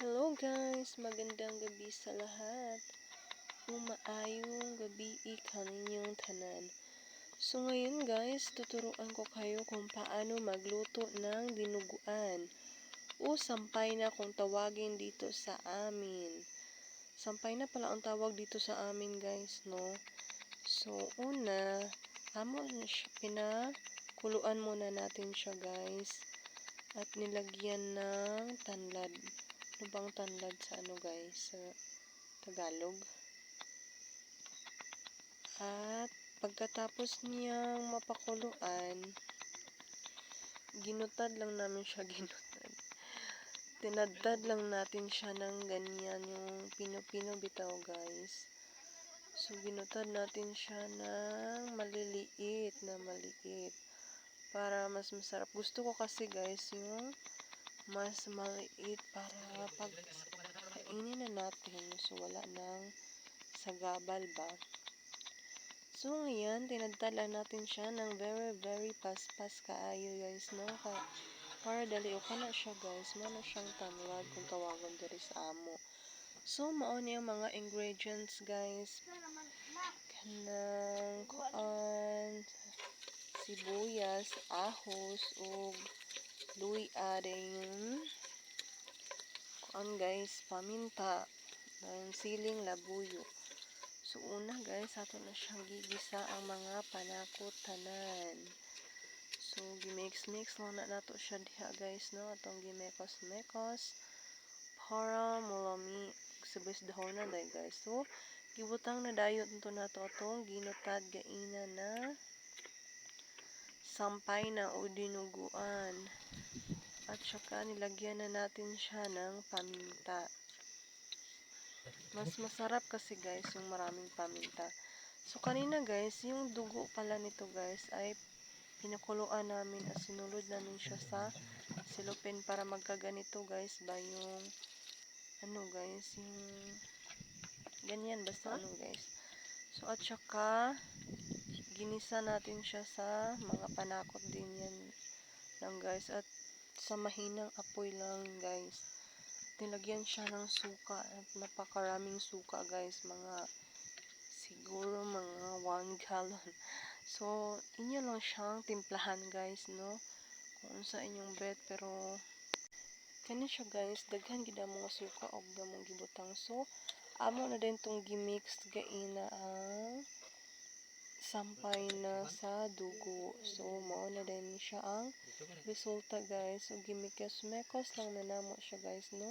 Hello guys, magandang gabi sa lahat. Umaayong gabi kaninyong tanan. So ngayon guys, tuturuan ko kayo kung paano magluto ng dinuguan. O sampay na kung tawagin dito sa amin. Sampay na pala ang tawag dito sa amin guys, no? So una, amo na siya, pinakuluan muna natin siya guys. At nilagyan ng tanlad. Ano bang tanlad sa ano guys? Sa Tagalog. At pagkatapos niyang mapakuluan, ginutad lang namin siya ginutad. Tinadtad lang natin siya ng ganyan yung pino-pino bitaw guys. So ginutad natin siya ng maliliit na maliit para mas masarap. Gusto ko kasi guys yung mas maliit para pag kainin na natin so wala nang sagabal ba. So ngayon, tinadtad lang natin siya ng very very paspas kaayo guys no. Ka para dali o kana siya guys, mo na siyang tanwag kung tawagon diri sa amo. So mao yung mga ingredients guys. Kanang kuan sibuyas, ahos, ug luy aring kuan guys, paminta, ng siling labuyo. So una guys, ato na siyang gigisa ang mga panakot tanan. So gimix-mix lang na nato siya diha guys no, atong gimekos-mekos para mulami sabis dahon na dai guys. So gibutang na dayot nito nato atong ginutad gaina na sampay na o dinuguan. At saka nilagyan na natin siya ng paminta. Mas masarap kasi guys yung maraming paminta. So kanina guys, yung dugo pala nito guys ay pinakuluan namin at sinulod namin siya sa silupin para magkaganito guys ba yung ano guys, yung ganyan basta ano guys. So at saka ginisa natin siya sa mga panakot din yan lang guys at sa mahinang apoy lang guys. Nilagyan siya ng suka at napakaraming suka guys. Mga siguro mga 1 gallon. So inyo lang siyang timplahan guys no? Kung sa inyong bet pero kani siya guys. Daghan gid mga suka og gamong gibutang. So amo na din tong gimix gaina ang sampay na sa dugo. So, mao na din siya ang resulta guys. So, gimikos-mekos lang na namo siya guys, no?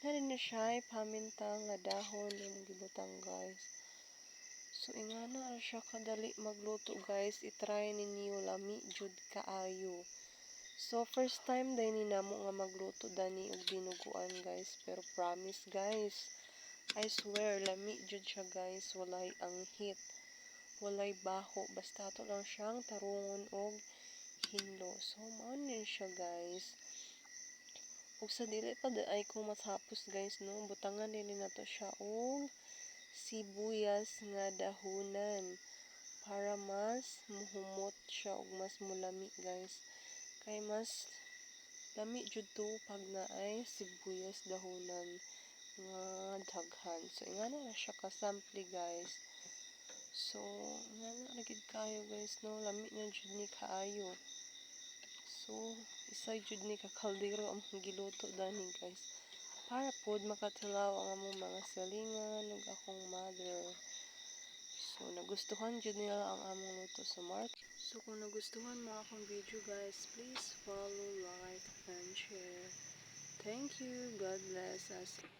Na rin na siya paminta nga dahon yung gibutang guys. So, ingana na siya kadali magluto guys. I-try ninyo lami jud kaayo. So, first time din ni namo nga magluto dani og dinuguan guys. Pero promise guys, I swear, lami jud siya guys. Walay ang hit walay baho. Basta to lang siyang tarungon og hinlo. So mao din siya guys. Ug sa dili pa ay ko matapos guys no? Butangan din nato siya og sibuyas nga dahonan para mas muhumot siya ug mas mulami guys. Kay mas lami jud to pag naay sibuyas dahonan nga daghan. So ingana na siya kasample guys So, nga na gid kayo guys no, lami na jud ni kaayo. So, isa jud ni ka kaldero ang giluto dani guys. Para pod makatilaw ang among mga salingan ug akong mother. So, nagustuhan jud nila ang among luto sa mark. So, kung nagustuhan mo akong video guys, please follow, like, and share. Thank you. God bless us.